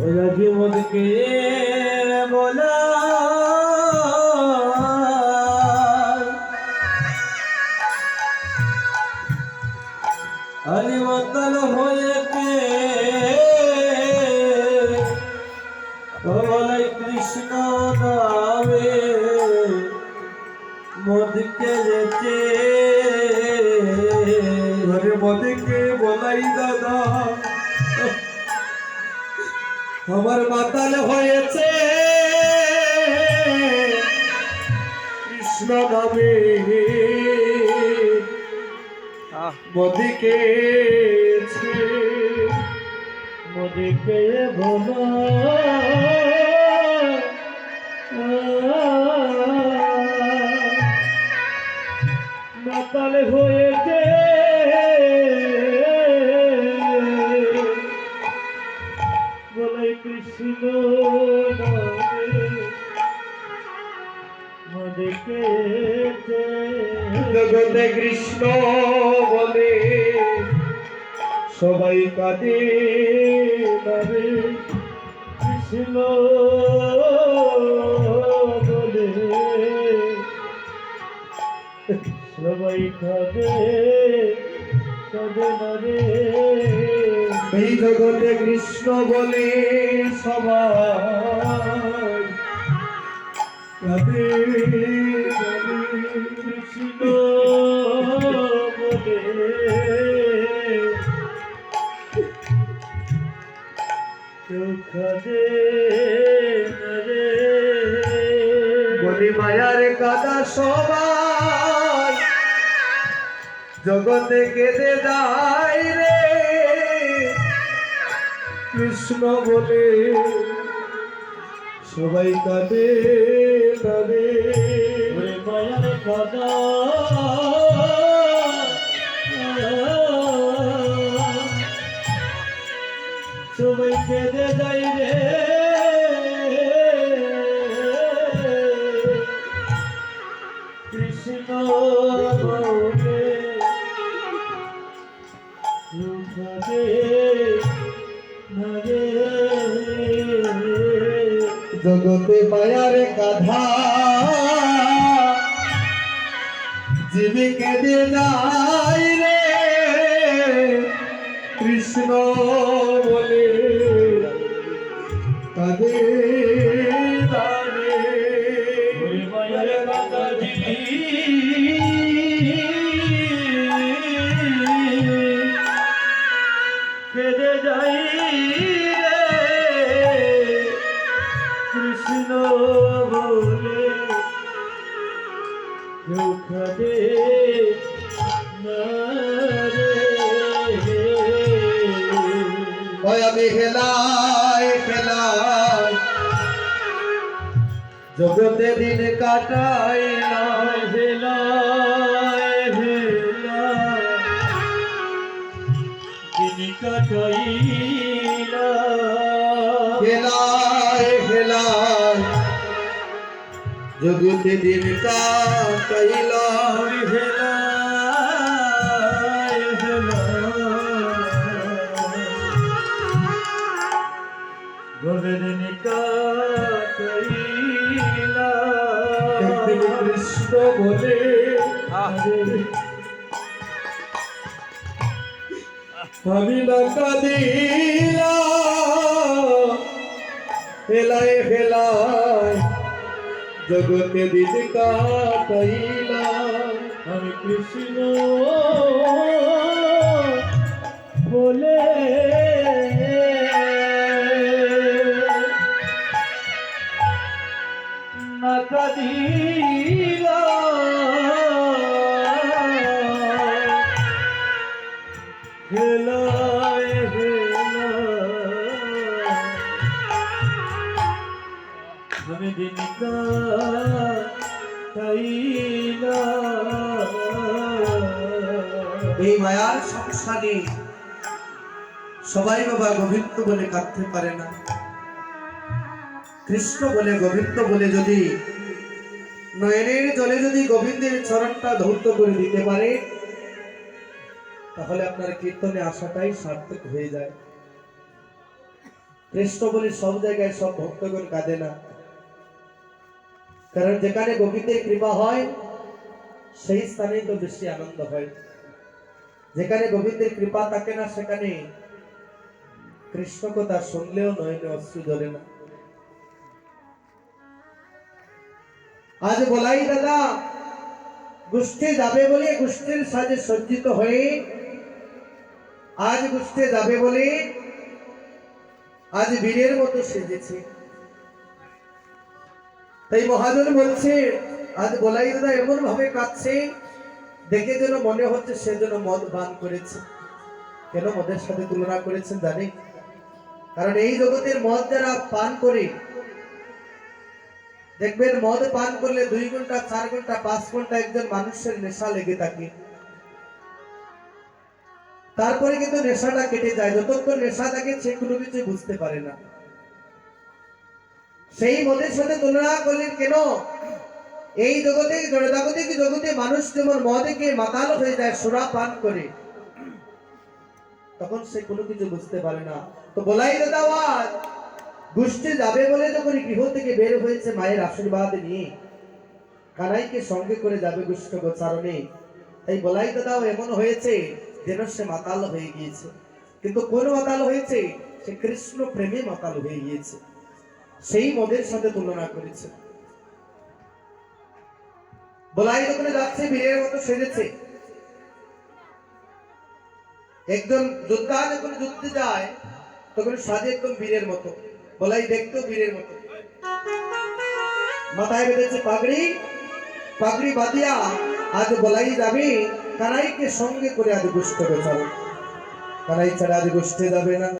রাজি মদকে বলা। আরে মতল হয়েছে বলাই কৃষ্ণ নামে মদকে যেতে ঘরে মদকে বলাই দাদা। আমার মাতাল হয়েছে। কৃষ্ণ নামে। মদিকে মদিকে ভোলা মাতাল হয়েছে। মদিকে জগতে কৃষ্ণ বলে সবাই কাঁদে নামে কৃষ্ণ বলে সবাই কাঁদে কাঁদে জগতে কৃষ্ণ বলে সবাই। কৃষ্ণ বলে মায়ার কাদা সবাই। জগতে কেঁদে যায় কৃষ্ণ বলে সবাই কাঁদে কাঁদে। মায়ার কাদা মায়ার কাধা জীবে কেঁদে যায় রে। কৃষ্ণ বলে দাঁড়ে মায়ার কাধা কেঁদে বলে কেউ খাবে আমি খেলাই খেলাই জগতে দিন কাটাই না। হেলাই হেলাই। দিন কাটাই না। হেলাই হেলাই। জগতে দিন হেলাই গোবিন্দ কৃষ্ণ বলে আমি না কাঁদিলা। ফেলায় ফেলায় জগতে দিন কাটাইলা আমি কৃষ্ণ এই মায়ার সংসারে সবাই বাবা গোবিন্দ বলে কাঁদতে পারে না। কৃষ্ণ বলে, গোবিন্দ বলে যদি নয়নের জলে যদি গোবিন্দের চরণটা ধৌত করে দিতে পারে, তাহলে আপনার কীর্তনে আসাটাই সার্থক হয়ে যায়। কৃষ্ণ বলে, সব জায়গায় সব ভক্তগণ কাঁদে না। কারণ যেখানে গোবিন্দের কৃপা হয়, সেই স্থানেই তো বেশি আনন্দ হয়। যেখানে গোবিন্দের কৃপা থাকে না, সেখানে কৃষ্ণ কথা শুনলেও নয়নে অশ্রু ধরে না। আজ বলাই দাদা, গোষ্ঠী যাবে বলে গোষ্ঠীর সাজে সজ্জিত হয়ে, আজ গোষ্ঠী যাবে বলে আজ বীরের মতো সেজেছে। তাই মহাজন বলছে, আজ বলাই দাদা এমন ভাবে কাঁদছে দেখে যেন মনে হচ্ছে সে যেন মদ পান করেছে। কেন মদের সাথে তুলনা করেছেন জানি কারণ এই জগতের মদ যারা পান করে, দেখবেন মদ পান করলে দুই ঘণ্টা, চার ঘণ্টা, পাঁচ ঘণ্টা একজন মানুষের নেশা লেগে থাকে। তারপরে কিন্তু নেশাটা কেটে যায়। যতক্ষণ নেশা থাকে, সে কোনো কিছু বুঝতে পারে না। সেই মদের সাথে তুলনা করলেন কেন এই জগতে জগজাগতিক জগতে মানুষ যেমন মদেকে মাতাল হয়ে যায়, সুরা পান করে, তখন সে কোনো কিছু বুঝতে পারে না। তো বলাই দাদা গোষ্ঠী যাবে বলে যখন গৃহ থেকে বের হয়েছে মায়ের আশীর্বাদ নিয়ে, কানাইকে সঙ্গে করে যাবে গোষ্ঠ গোচারণে। তাই বলাই দাদাও এমন হয়েছে যেন সে মাতাল হয়ে গিয়েছে। কিন্তু কোন মাতাল হয়েছে? সে কৃষ্ণ প্রেমে মাতাল হয়ে গিয়েছে। সেই মদের সাথে তুলনা করেছে। বলাই যখন যাচ্ছে মতো সেজেছে। যোদ্ধা যখন যুদ্ধে যায়, তখন সাজে একদম মতো। বলাই দেখতেও বীরের মতো। মাথায় বেঁধেছে পাগড়ি পাগড়ি বাঁধিয়া আজ বলাই যাবে, কানাইকে সঙ্গে করে আজ গোষ্ঠ গোছাবে কানাই ছাড়া আজ গোষ্ঠে যাবে না।